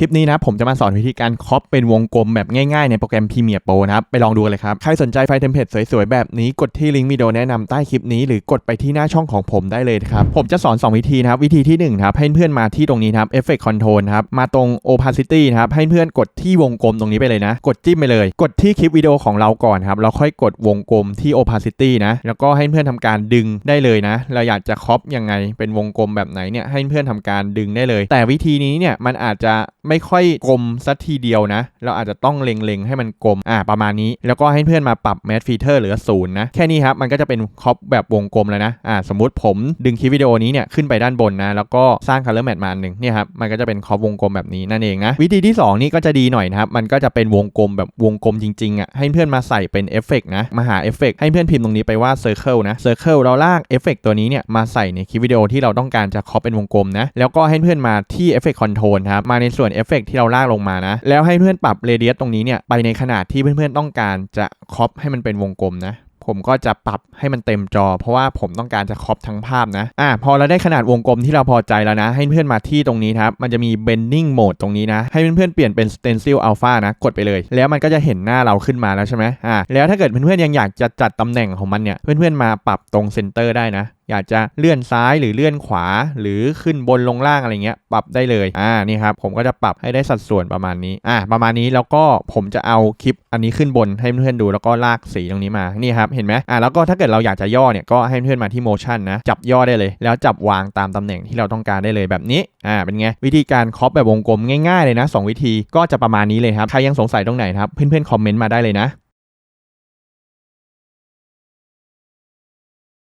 คลิปนี้นะผมจะมาสอนวิธีการครอปเป็นวงกลมแบบง่ายๆในโปรแกรม Premiere Pro นะครับ ไปลองดูเลยครับ ใครสนใจไฟล์เทมเพลตสวยๆ แบบนี้กดที่ลิงก์วิดีโอแนะนำใต้คลิปนี้หรือกดไปที่หน้าช่องของผมได้เลยครับ ผมจะสอน 2 วิธีนะครับ วิธีที่1นะครับให้เพื่อนมาที่ตรงนี้ครับ Effect Control ครับ มาตรง Opacity นะครับ ให้เพื่อนกดที่วงกลมตรงนี้ไปเลยนะ กดจิ้มไปเลย กดที่คลิปวิดีโอของเราก่อนครับแล้วค่อยกดวงกลมที่ Opacity นะแล้วก็ให้เพื่อนทำการดึงได้เลยนะ เราอยากจะครอปยังไงเป็นวงกลมแบบไหนเนี่ยให้เพื่อนทำการดึงได้เลย แต่วิธีนี้เนี่ยมันอาจจะไม่ค่อยกลมสัทีเดียวนะ เราอาจจะต้องเล็งๆ ให้มันกลมอ่าประมาณนี้ แล้วก็ให้เพื่อนมาปรับ Matte Filter เหลือศูนย์นะ แค่นี้ครับ มันก็จะเป็นครอปแบบวงกลมแล้วนะอ่าสมมุติผมดึงคลิปวิดีโอนี้เนี่ยขึ้นไปด้านบนนะ แล้วก็สร้าง Color Matte มาอันหนึ่งเนี่ยครับมันก็จะเป็นครอปวงกลมแบบนี้นั่นเองนะวิธีที่ 2 นี่ก็จะดีหน่อยนะครับมันก็จะเป็นวงกลมแบบวงกลมจริงๆอะให้เพื่อนมาใส่เป็นเอฟเฟกนะมาหาเอฟเฟกให้เพื่อนพิมพ์ตรงนี้ไปว่า Circle นะ Circle เราลากเอฟเฟกตัวนี้เนี่ยมาใส่ในคลิปวิดีโอที่เราต้องการจะครอปเป็นวงกลมนะแล้วก็ให้เพื่อนมาที่ Effect Control ครับมาในส่วนเอฟเฟกที่เราลากลงมานะ แล้วให้เพื่อนปรับเรเดียสตรงนี้เนี่ยไปในขนาดที่เพื่อนๆต้องการจะครอปให้มันเป็นวงกลมนะผมก็จะปรับให้มันเต็มจอ เพราะว่าผมต้องการจะครอปทั้งภาพนะ อ่าพอเราได้ขนาดวงกลมที่เราพอใจแล้วนะ ให้เพื่อนมาที่ตรงนี้ครับ มันจะมี bending mode ตรงนี้นะ ให้เพื่อนๆเปลี่ยนเป็น stencil alpha นะ กดไปเลย แล้วมันก็จะเห็นหน้าเราขึ้นมาแล้วใช่ไหมอ่าแล้วถ้าเกิดเพื่อนๆยังอยากจะจัดตำแหน่งของมันเนี่ย เพื่อนๆมาปรับตรงเซนเตอร์ได้นะ อยากจะเลื่อนซ้ายหรือเลื่อนขวา หรือขึ้นบนลงล่างอะไรเงี้ยปรับได้เลยอ่านี่ครับผมก็จะปรับให้ได้สัดส่วนประมาณนี้อ่าประมาณนี้แล้วก็ผมจะเอาคลิปอันนี้ขึ้นบนให้เพื่อนๆดูแล้วก็ลากสีตรงนี้มานี่ครับเห็นไหมอ่าแล้วก็ถ้าเกิดเราอยากจะย่อเนี่ยก็ให้เพื่อนมาที่ motion นะจับย่อได้เลย แล้วจับวางตามตำแหน่งที่เราต้องการได้เลยแบบนี้อ่าเป็นไงวิธีการครอปแบบวงกลมง่ายๆเลยนะสองวิธีก็จะประมาณนี้เลยครับใครยังสงสัยตรงไหนครับเพื่อนๆคอมเมนต์มาได้เลยนะ